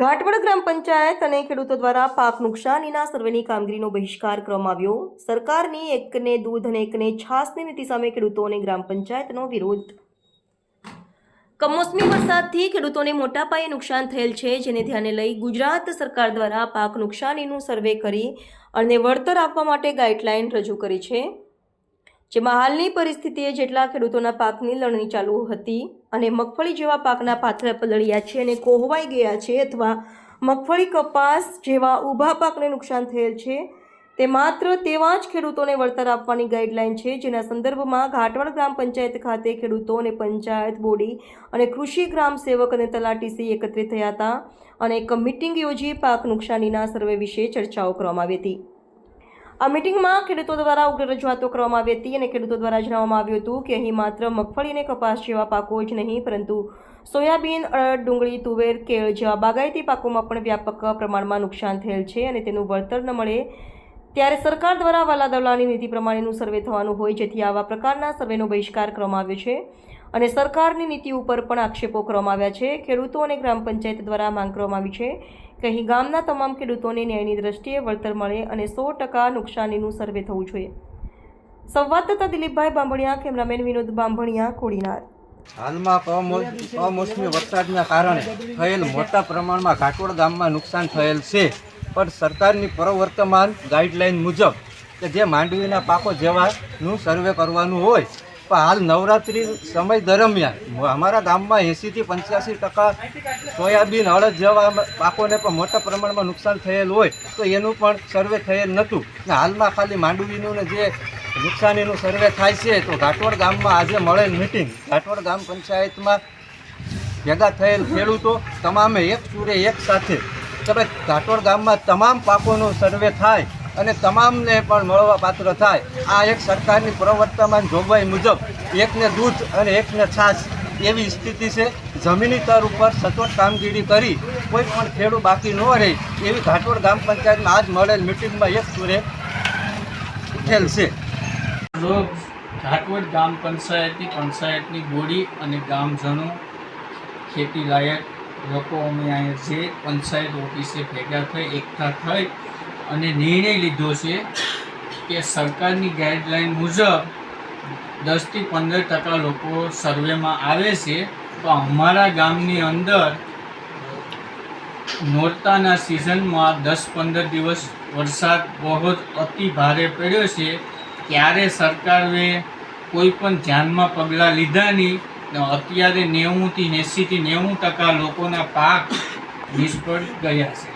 ઘાટવડ ગ્રામ પંચાયત અને ખેડૂતો દ્વારા પાક નુકસાનીના સર્વેની કામગીરીનો બહિષ્કાર કરવામાં આવ્યો. સરકારની એકને દૂધ અને એકને છાસની નીતિ સામે ખેડૂતો અને ગ્રામ પંચાયતનો વિરોધ. કમોસમી વરસાદથી ખેડૂતોને મોટા પાયે નુકસાન થયેલ છે, જેને ધ્યાને લઈ ગુજરાત સરકાર દ્વારા પાક નુકસાનીનું સર્વે કરી અને વળતર આપવા માટે ગાઈડલાઈન રજૂ કરી છે. જેમાં હાલની પરિસ્થિતિએ જેટલા ખેડૂતોના પાકની લણણી ચાલુ હતી અને મગફળી જેવા પાકના પાથરા પલળ્યા છે અને કોહવાઈ ગયા છે અથવા મગફળી કપાસ જેવા ઊભા પાકને નુકસાન થયેલ છે, તે માત્ર તેવા જ ખેડૂતોને વળતર આપવાની ગાઈડલાઈન છે, જેના સંદર્ભમાં ઘાટવાડ ગ્રામ પંચાયત ખાતે ખેડૂતો અને પંચાયત બોડી અને કૃષિ ગ્રામ સેવક અને તલાટીસી એકત્રિત થયા હતા અને એક મિટિંગ યોજી પાક નુકસાનીના સર્વે વિશે ચર્ચાઓ કરવામાં આવી હતી. આ મિટિંગમાં ખેડૂતો દ્વારા ઉગ્ર રજૂઆતો કરવામાં આવી હતી અને ખેડૂતો દ્વારા જણાવવામાં આવ્યું હતું કે અહીં માત્ર મગફળી અને કપાસ જેવા પાકો જ નહીં, પરંતુ સોયાબીન, અડદ, ડુંગળી, તુવેર, કેળ જેવા બાગાયતી પાકોમાં પણ વ્યાપક પ્રમાણમાં નુકસાન થયેલ છે અને તેનું વળતર ન મળે ત્યારે સરકાર દ્વારા વાલાદવલાની નીતિ પ્રમાણેનું સર્વે થવાનું હોય, જેથી આવા પ્રકારના સર્વેનો બહિષ્કાર કરવામાં આવ્યો છે. અને સરકારની નીતિ ઉપર પણ આક્ષેપો કરવામાં આવ્યા છે. ખેડૂતો અને ગ્રામ પંચાયત દ્વારા માંગ કરવામાં આવી છે કે અહીં ગામના તમામ ખેડૂતોને ન્યાયની દ્રષ્ટિએ વળતર મળે અને સો ટકા નુકસાનીનું સર્વે થવું જોઈએ. સંવાદદાતા દિલીપભાઈ બાંભણિયા, કેમેરામેન વિનોદ બાંભણિયા, કોડીનાર. હાલમાં કમો- કમોસમી વરસાદના કારણે થયેલ મોટા પ્રમાણમાં ઘાટોડ ગામમાં નુકસાન થયેલ છે. પણ સરકારની પ્રવર્તમાન ગાઈડલાઈન મુજબ કે જે માંડવીના પાકો જેવાનું સર્વે કરવાનું હોય પણ હાલ નવરાત્રિ સમય દરમિયાન અમારા ગામમાં એંસીથી પંચ્યાસી ટકા સોયાબીન, અડદ જેવા પાકોને પણ મોટા પ્રમાણમાં નુકસાન થયેલ હોય તો એનું પણ સર્વે થયેલ નહોતું. ને હાલમાં ખાલી માંડવીનું ને જે નુકસાનીનું સર્વે થાય છે તો ઘાટવડ ગામમાં આજે મળેલ મિટિંગ ઘાટવડ ગામ પંચાયતમાં ભેગા થયેલ ખેડૂતો તમામે એક સૂરે એક સાથે. ભાઈ ઘાટવડ ગામમાં તમામ પાકોનો સર્વે થાય. અને તમામને પણ મળવા પાત્ર થાય. આ એક સરકારની પ્રવર્તમાન જોગવાઈ મુજબ એકને દૂધ અને એકને છાશ એવી સ્થિતિ છે. જમીની તર ઉપર સચોટ કામગીરી કરી કોઈ પણ ખેડૂત બાકી ન રહે એવી ઘાટોડ ગ્રામ પંચાયતમાં આજ મળેલ મિટિંગમાં એક સુરે ઉઠેલ છે. ઘાટવડ ગામ પંચાયતની પંચાયતની બોડી અને ગામજનો ખેતી લાયક લોકો અમે અહીંયા જે પંચાયત ઓફિસે ભેગા થઈ, એકઠા થઈ અને નિર્ણય લીધો છે કે સરકારની ગાઈડલાઈન મુજબ દસથી પંદર ટકા લોકો સર્વેમાં આવે છે, તો અમારા ગામની અંદર નોરતાના સિઝનમાં દસ પંદર દિવસ વરસાદ બહુ જ અતિ ભારે પડ્યો છે. ત્યારે સરકારે કોઈ પણ ધ્યાનમાં પગલાં લીધા નહીં અત્યારે નેવુંથી એંસીથી નેવું ટકા લોકોના પાક નિષ્ફળ ગયા છે.